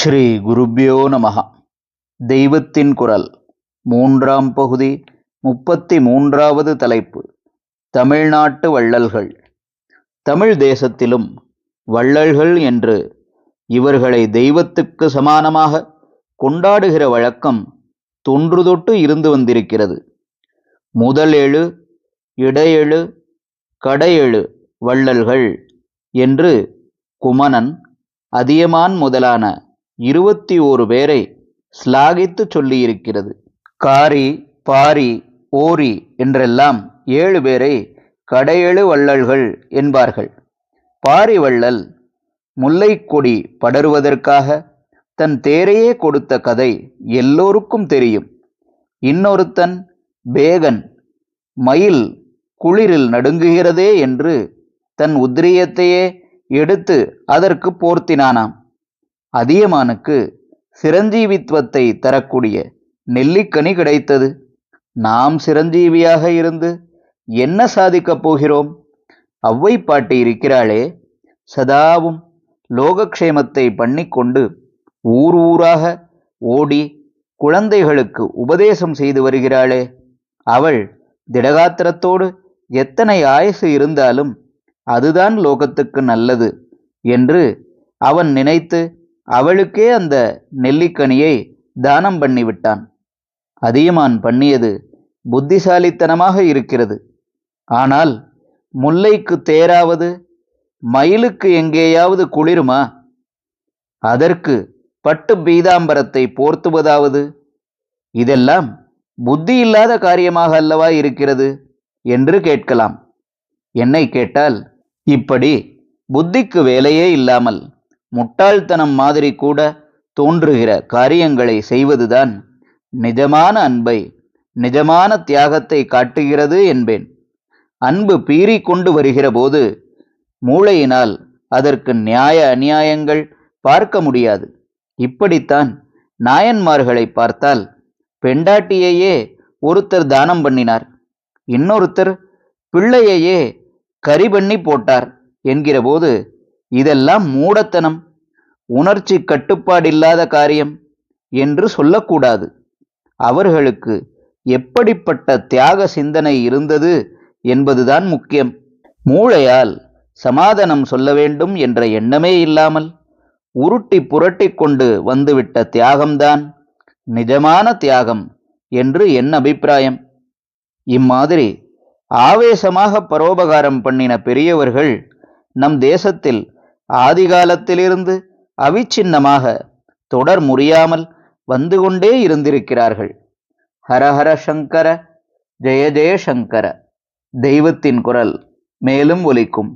ஸ்ரீ குருப்யோ நமஹ. தெய்வத்தின் குரல் மூன்றாம் பகுதி முப்பத்தி மூன்றாவது தலைப்பு தமிழ்நாட்டு வள்ளல்கள். தமிழ் தேசத்திலும் வள்ளல்கள் என்று இவர்களை தெய்வத்துக்கு சமானமாக கொண்டாடுகிற வழக்கம் தொன்று தொட்டு இருந்து வந்திருக்கிறது. முதல் எழு இடையெழு கடையெழு வள்ளல்கள் என்று குமணன் அதியமான் முதலான இருபத்தி ஓரு பேரை ஸ்லாகித்து சொல்லியிருக்கிறது. காரி பாரி ஓரி என்றெல்லாம் ஏழு பேரை கடையெழு வள்ளல்கள் என்பார்கள். பாரி வள்ளல் முல்லைக்கொடி படருவதற்காக தன் தேரையே கொடுத்த கதை எல்லோருக்கும் தெரியும். இன்னொருத்தன் பேகன் மயில் குளிரில் நடுங்குகிறதே என்று தன் உத்திரியத்தையே எடுத்து அதற்கு போர்த்தினானாம். அதியமானுக்கு சிரஞ்சீவித்துவத்தை தரக்கூடிய நெல்லிக்கனி கிடைத்தது. நாம் சிரஞ்சீவியாக இருந்து என்ன சாதிக்கப் போகிறோம்? அவ்வை பாட்டி இருக்கிறாளே சதாவும் லோகக்ஷேமத்தை பண்ணிக்கொண்டு ஊர் ஊராக ஓடி குழந்தைகளுக்கு உபதேசம் செய்து வருகிறாளே. அவள் திடகாத்திரத்தோடு எத்தனை ஆயுசு இருந்தாலும் அதுதான் லோகத்துக்கு நல்லது என்று அவன் நினைத்து அவளுக்கே அந்த நெல்லிக்கனியை தானம் பண்ணிவிட்டான். அதியமான் பண்ணியது புத்திசாலித்தனமாக இருக்கிறது. ஆனால் முல்லைக்கு தேராவது மயிலுக்கு எங்கேயாவது குளிருமா? அதற்கு பட்டு பீதாம்பரத்தை போர்த்துவதாவது? இதெல்லாம் புத்தி இல்லாத காரியமாக அல்லவா இருக்கிறது என்று கேட்கலாம். என்னை கேட்டால் இப்படி புத்திக்கு வேலையே இல்லாமல் முட்டாள்தனம் மாதிரி கூட தோன்றுகிற காரியங்களை செய்வதுதான் நிஜமான அன்பை நிஜமான தியாகத்தை காட்டுகிறது என்பேன். அன்பு பீறி கொண்டு வருகிற போது மூளையினால் அதற்கு நியாய அநியாயங்கள் பார்க்க முடியாது. இப்படித்தான் நாயன்மார்களை பார்த்தால் பெண்டாட்டியையே ஒருத்தர் தானம் பண்ணினார் இன்னொருத்தர் பிள்ளையையே கரி பண்ணி போட்டார் என்கிறபோது இதெல்லாம் மூடத்தனம் உணர்ச்சி கட்டுப்பாடில்லாத காரியம் என்று சொல்லக்கூடாது. அவர்களுக்கு எப்படிப்பட்ட தியாக சிந்தனை இருந்தது என்பதுதான் முக்கியம். மூளையால் சமாதானம் சொல்ல வேண்டும் என்ற எண்ணமே இல்லாமல் உருட்டி புரட்டி கொண்டு வந்துவிட்ட தியாகம்தான் நிஜமான தியாகம் என்று என் அபிப்பிராயம். இம்மாதிரி ஆவேசமாக பரோபகாரம் பண்ணின பெரியவர்கள் நம் தேசத்தில் ஆதிகாலத்திலிருந்து அவிச்சின்னமாக தொடர் முறியாமல் வந்து கொண்டே இருந்திருக்கிறார்கள். ஹரஹர சங்கர ஜெய ஜெய சங்கர தெய்வத்தின் குரல் மேலும் ஒலிக்கும்.